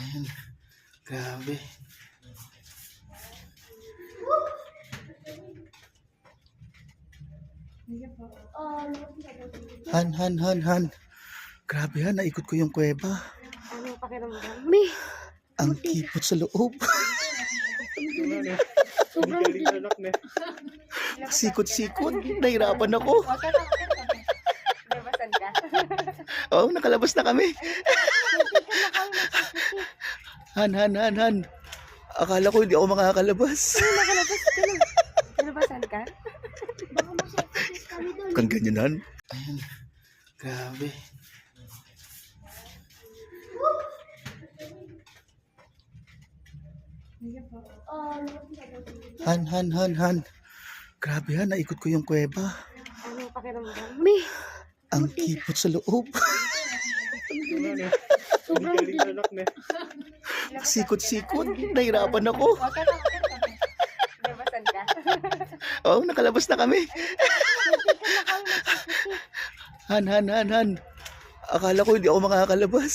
Ayan. Grabe. Han, han, han, han. Grabe han, naikot ko yung kuweba. Ano pakiramdam? May, Ang kipot sa loob. sobrang Sikot-sikot. Nahirapan ako. Oo, oh, nakalabas na kami. Han, han, han, han. Akala ko hindi ako makakalabas. Nakalabas ka na. Nabasan ka? Kang ganyan han. Ayan. Grabe. Han, han, han, han. Grabe han, naikot ko yung kuweba. Ano pakiramdam? May, Ang kipot sa loob. sobrang Sikot-sikot. Nahirapan ako. Nabasan ka. Oo, oh, nakalabas na kami. Han, han, han, han. Akala ko hindi ako makakalabas.